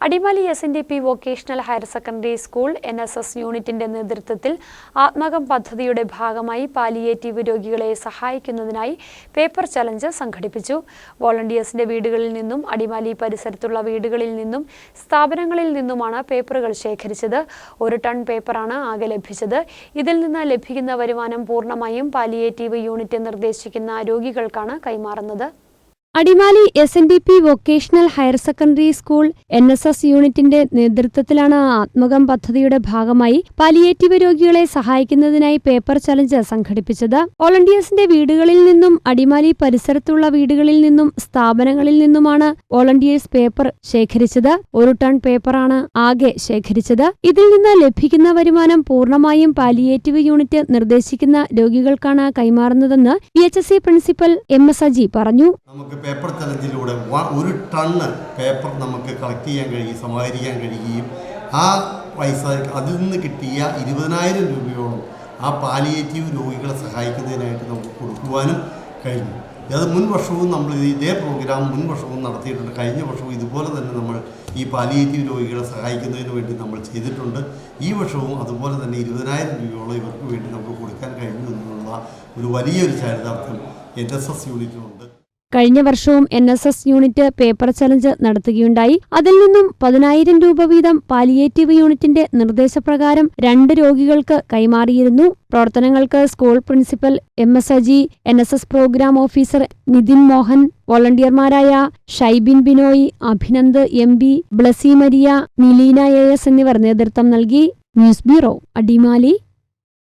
Adimali S N D P vocational higher secondary school N S S യൂണിറ്റിന്റെ നേതൃത്വത്തിൽ ആത്മകം പദ്ധതിയുടെ ഭാഗമായി പാലിയേറ്റീവ് രോഗികളെ സഹായിക്കുന്നതിനായി പേപ്പർ ചലഞ്ച് സംഘടിപ്പിച്ചു. വോളണ്ടിയേഴ്സിന്റെ വീടുകളിൽ നിന്നും അടിമാലി പരിസരത്തുള്ള വീടുകളിൽ നിന്നും സ്ഥാപനങ്ങളിൽ നിന്നുമാണ് പേപ്പറുകൾ ശേഖരിച്ചത്. ഒരു ടൺ പേപ്പറാണ് ആകെ ലഭിച്ചത്. ഇതിൽ നിന്ന് ലഭിക്കുന്ന വരുമാനം പൂർണമായും പാലിയേറ്റീവ് യൂണിറ്റ് നിർദ്ദേശിക്കുന്ന രോഗികൾക്കാണ് കൈമാറുന്നത്. Adimali S N D P vocational higher secondary school N S S യൂണിറ്റിന്റെ നേതൃത്വത്തിലാണ് ആത്മകം പദ്ധതിയുടെ ഭാഗമായി പാലിയേറ്റീവ് രോഗികളെ സഹായിക്കുന്നതിനായി പേപ്പർ ചലഞ്ച് സംഘടിപ്പിച്ചത്. വോളണ്ടിയേഴ്സിന്റെ വീടുകളിൽ നിന്നും അടിമാലി പരിസരത്തുള്ള വീടുകളിൽ നിന്നും സ്ഥാപനങ്ങളിൽ നിന്നുമാണ് വോളണ്ടിയേഴ്സ് പേപ്പർ ശേഖരിച്ചത്. ഒരു ടൺ പേപ്പറാണ് ആകെ ശേഖരിച്ചത്. ഇതിൽ നിന്ന് ലഭിക്കുന്ന വരുമാനം പൂർണമായും പാലിയേറ്റീവ് യൂണിറ്റ് നിർദ്ദേശിക്കുന്ന രോഗികൾക്കാണ് കൈമാറുന്നതെന്ന് P H S C principal M S Aji പറഞ്ഞു. പേപ്പർ ചലഞ്ചിലൂടെ ഒരു ടണ്ണ് പേപ്പർ നമുക്ക് കളക്ട് ചെയ്യാൻ കഴിയും സമാഹരിക്കാൻ കഴിയുകയും ആ പൈസ അതിൽ നിന്ന് കിട്ടിയ ഇരുപതിനായിരം രൂപയോളം ആ പാലിയേറ്റീവ് രോഗികളെ സഹായിക്കുന്നതിനായിട്ട് നമുക്ക് കൊടുക്കുവാനും കഴിഞ്ഞു. അത് മുൻ വർഷവും നമ്മൾ ഇത് പ്രോഗ്രാം മുൻ വർഷവും നടത്തിയിട്ടുണ്ട്. കഴിഞ്ഞ വർഷവും ഇതുപോലെ തന്നെ നമ്മൾ ഈ പാലിയേറ്റീവ് രോഗികളെ സഹായിക്കുന്നതിന് വേണ്ടി നമ്മൾ ചെയ്തിട്ടുണ്ട്. ഈ വർഷവും അതുപോലെ തന്നെ ഇരുപതിനായിരം രൂപയോളം ഇവർക്ക് വേണ്ടി നമുക്ക് കൊടുക്കാൻ കഴിഞ്ഞു എന്നുള്ള ഒരു വലിയൊരു ചാരിതാർത്ഥ്യം എൻ എസ് എസ് യൂണിറ്റിനുണ്ട് കഴിഞ്ഞ വർഷവും N S S unit paper challenge നടത്തുകയുണ്ടായി. അതിൽ നിന്നും പതിനായിരം രൂപ വീതം പാലിയേറ്റീവ് യൂണിറ്റിന്റെ നിർദ്ദേശപ്രകാരം രണ്ട് രോഗികൾക്ക് കൈമാറിയിരുന്നു. പ്രവർത്തനങ്ങൾക്ക് school principal M S Aji N S S program officer Nithin Mohan വോളണ്ടിയർമാരായ Shibin Binoy Abhinand M B Blessy Maria Nileena A S എന്നിവർ നേതൃത്വം നൽകി. News bureau Adimali.